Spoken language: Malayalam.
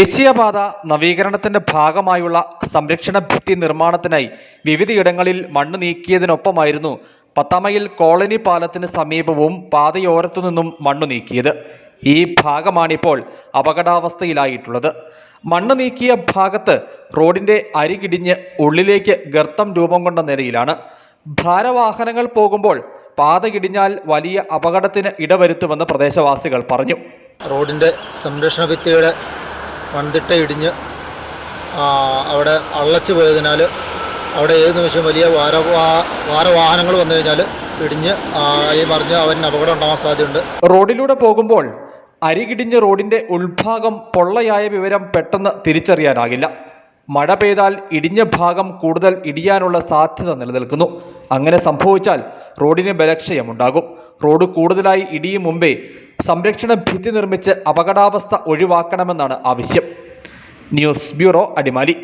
ദേശീയപാത നവീകരണത്തിന്റെ ഭാഗമായുള്ള സംരക്ഷണ ഭിത്തി നിർമ്മാണത്തിനായി വിവിധയിടങ്ങളിൽ മണ്ണ് നീക്കിയതിനൊപ്പമായിരുന്നു പത്താമയിൽ കോളനി പാലത്തിന് സമീപവും പാതയോരത്തു നിന്നും മണ്ണ് നീക്കിയത്. ഈ ഭാഗമാണിപ്പോൾ അപകടാവസ്ഥയിലായിട്ടുള്ളത്. മണ്ണ് നീക്കിയ ഭാഗത്ത് റോഡിന്റെ അരികിടിഞ്ഞ് ഉള്ളിലേക്ക് ഗർത്തം രൂപം കൊണ്ട നിലയിലാണ്. ഭാരവാഹനങ്ങൾ പോകുമ്പോൾ പാത ഇടിഞ്ഞാൽ വലിയ അപകടത്തിന് ഇടവരുത്തുമെന്ന് പ്രദേശവാസികൾ പറഞ്ഞു. റോഡിന്റെ സംരക്ഷണ ഭിത്തിയുടെ മൺതിട്ട ഇടിഞ്ഞ് അവിടെ അള്ളച്ചു പോയതിനാൽ അവിടെ ഏത് നിമിഷവും വലിയ വാര വാഹനങ്ങൾ വന്നു കഴിഞ്ഞാൽ ഇടിഞ്ഞ് ഈ മറിഞ്ഞ് അവന് അപകടം ഉണ്ടാവാൻ സാധ്യതയുണ്ട്. റോഡിലൂടെ പോകുമ്പോൾ അരികിടിഞ്ഞ് റോഡിന്റെ ഉൾഭാഗം പൊള്ളയായ വിവരം പെട്ടെന്ന് തിരിച്ചറിയാനാകില്ല. മഴ പെയ്താൽ ഇടിഞ്ഞ ഭാഗം കൂടുതൽ ഇടിയാനുള്ള സാധ്യത നിലനിൽക്കുന്നു. അങ്ങനെ സംഭവിച്ചാൽ റോഡിന് ബലക്ഷയമുണ്ടാകും. റോഡ് കൂടുതലായി ഇടിയും മുമ്പേ സംരക്ഷണ ഭിത്തി നിർമ്മിച്ച് അപകടാവസ്ഥ ഒഴിവാക്കണമെന്നാണ് ആവശ്യം. News bureau Adimali.